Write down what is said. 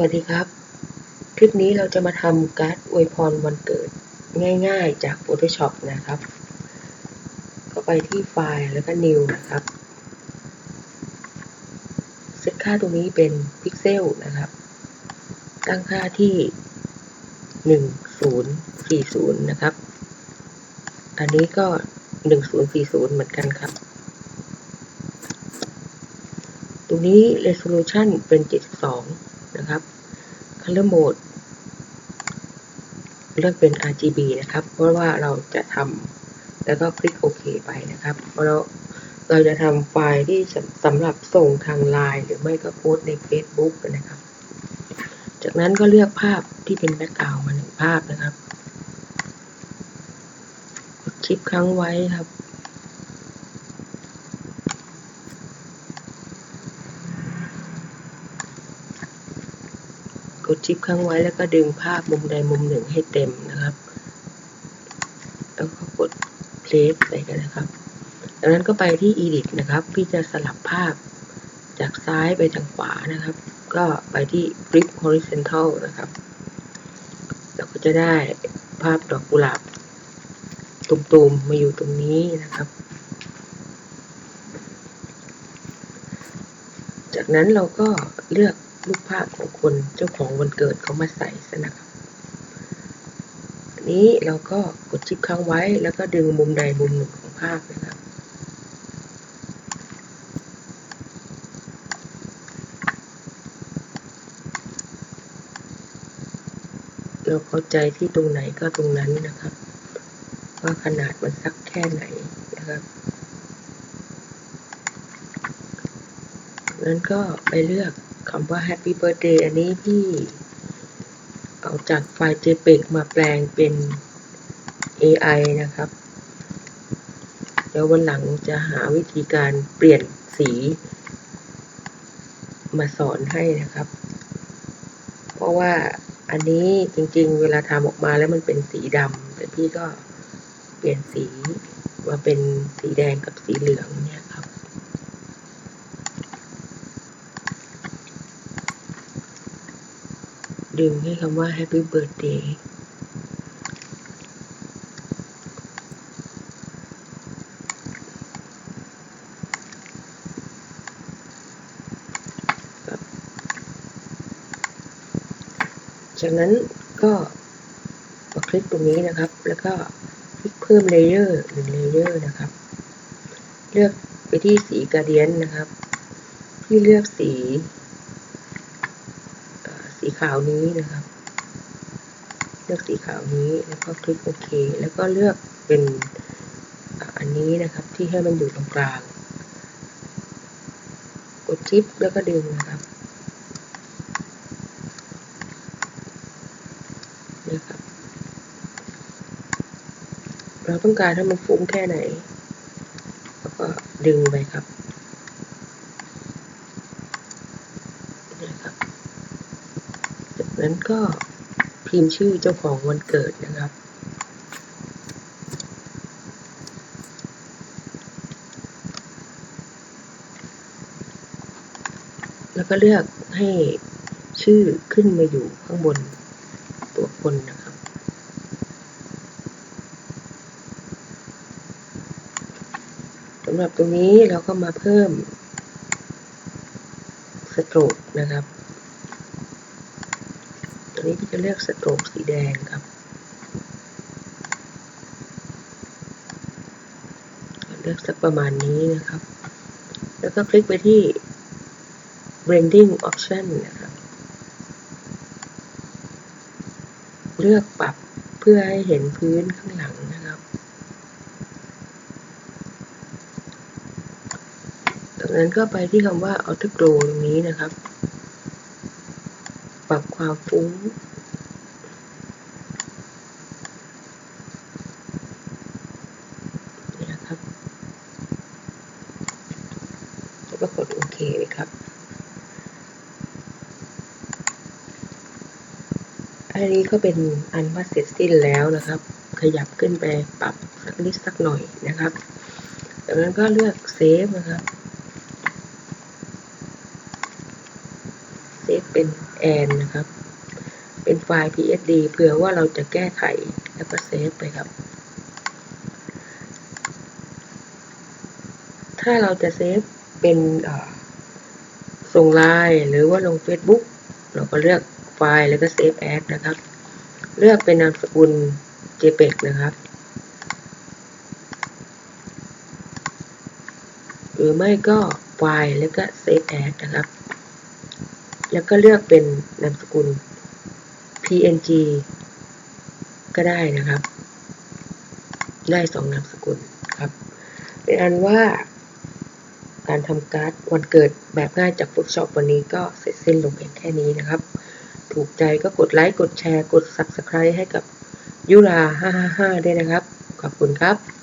วัสดีครับ คลิปนี้เราจะมาทำการ์ดอวยพรวันเกิดง่ายๆจาก Photoshop นะครับ ก็ไปที่ไฟล์แล้วก็ New นะครับ เซตค่าตรงนี้เป็นพิกเซลนะครับ ตั้งค่าที่ 1040 นะครับ อันนี้ก็ 1040 เหมือนกันครับ ตรงนี้ resolution เป็น 72 นะครับ color mode เลือกเป็น RGB นะครับ เพราะว่าเราจะทำแล้วก็คลิกโอเคไปนะครับเพราะเราเราจะทำไฟล์ที่สำหรับส่งทางไลน์หรือไม่ก็โพสใน Facebook นะครับ จากนั้นก็เลือกภาพที่เป็นแบ็กกราวมาหนึ่งภาพนะครับกดชิปค้างไว้ครับ กดชิปค้างไว้แล้วก็ดึงภาพมุมใดมุมหนึ่งให้เต็มนะครับ แล้วก็กด place ใส่กันนะครับจากนั้นก็ไปที่ edit นะครับ พี่จะสลับภาพจากซ้ายไปทางขวานะครับ ก็ไปที่ flip horizontal นะครับ เราก็จะได้ภาพดอกกุหลาบตุ่มๆมาอยู่ตรงนี้นะครับ จากนั้นเราก็เลือก รูปภาพของคนเจ้าของวันเกิดเขามาใส่ซะนะครับนนี้เราก็กดชิปค้างไว้ แล้วก็ดึงมุมใดมุมหนึ่งของภาพนะครับเราเข้าใจที่ตรงไหนก็ตรงนั้นนะครับ ว่าขนาดมันสักแค่ไหนนะครับนั้นก็ไปเลือก คำว่า Happy Birthday อันนี้พี่เอาจากไฟล์ JPEG มาแปลงเป็น AI นะครับ เดี๋ยววันหลังจะหาวิธีการเปลี่ยนสี มาสอนให้นะครับ เพราะว่าอันนี้จริงๆ เวลาทำออกมาแล้วมันเป็นสีดำแต่พี่ก็เปลี่ยนสีมาเป็นสีแดงกับสีเหลืองเนี่ยครับ ดึงให้คำว่า Happy Birthday จากนั้นก็มาคลิกตรงนี้นะครับ แล้วก็คลิกเพิ่มเลเยอร์หนึ่งเลเยอร์นะครับ เลือกไปที่สีกาเดียนนะครับ ที่เลือกสี สีขาวนี้นะครับ เลือกสีขาวนี้แล้วก็คลิกโอเค แล้วก็เลือกเป็นอันนี้นะครับที่ให้มันอยู่ตรงกลาง กดชิปแล้วก็ดึงนะครับนะครับ เราต้องการให้มันฟุ้งแค่ไหน แล้วก็ดึงไปครับนะครับ นั้นก็พิมพ์ชื่อเจ้าของวันเกิดนะครับ แล้วก็เลือกให้ชื่อขึ้นมาอยู่ข้างบนตัวคนนะครับ สำหรับตรงนี้เราก็มาเพิ่มสโตรกนะครับ นี้พี่จะเลือกสโตรกสีแดงครับเลือกสักประมาณนี้นะครับ แล้วก็คลิกไปที่ blending option นะครับ เลือกปรับเพื่อให้เห็นพื้นข้างหลังนะครับ จากนั้นก็ไปที่คำว่า Auto Glow ตรงนี้นะครับ ความฟุ้งนี่นะครับ แล้วก็กดโอเคครับ อันนี้ก็เป็นอันว่าเสร็จสิ้นแล้วนะครับ ขยับขึ้นไปปรับสักนิดสักหน่อยนะครับ จากนั้นก็เลือกเซฟนะครับ เซฟเป็นแอนนะครับ เป็นไฟล์ PSD เผื่อว่าเราจะแก้ไขแล้วก็เซฟไปครับ ถ้าเราจะเซฟเป็นส่งไลน์หรือว่าลง Facebook เราก็เลือกไฟล์แล้วก็เซฟแอดนะครับ เลือกเป็นนามสกุล JPEG นะครับ หรือไม่ก็ไฟล์แล้วก็เซฟแอดนะครับ แล้วก็เลือกเป็นนามสกุล PNG ก็ได้นะครับ ได้สองนามสกุลครับ เป็นอันว่า การทำการ์ดวันเกิดแบบง่ายจาก Photoshop วันนี้ก็เสร็จสิ้นลงเพียงแค่นี้นะครับ ถูกใจก็กดไลค์ กดแชร์ กด Subscribe ให้กับยุรา555 ด้วยนะครับ ขอบคุณครับ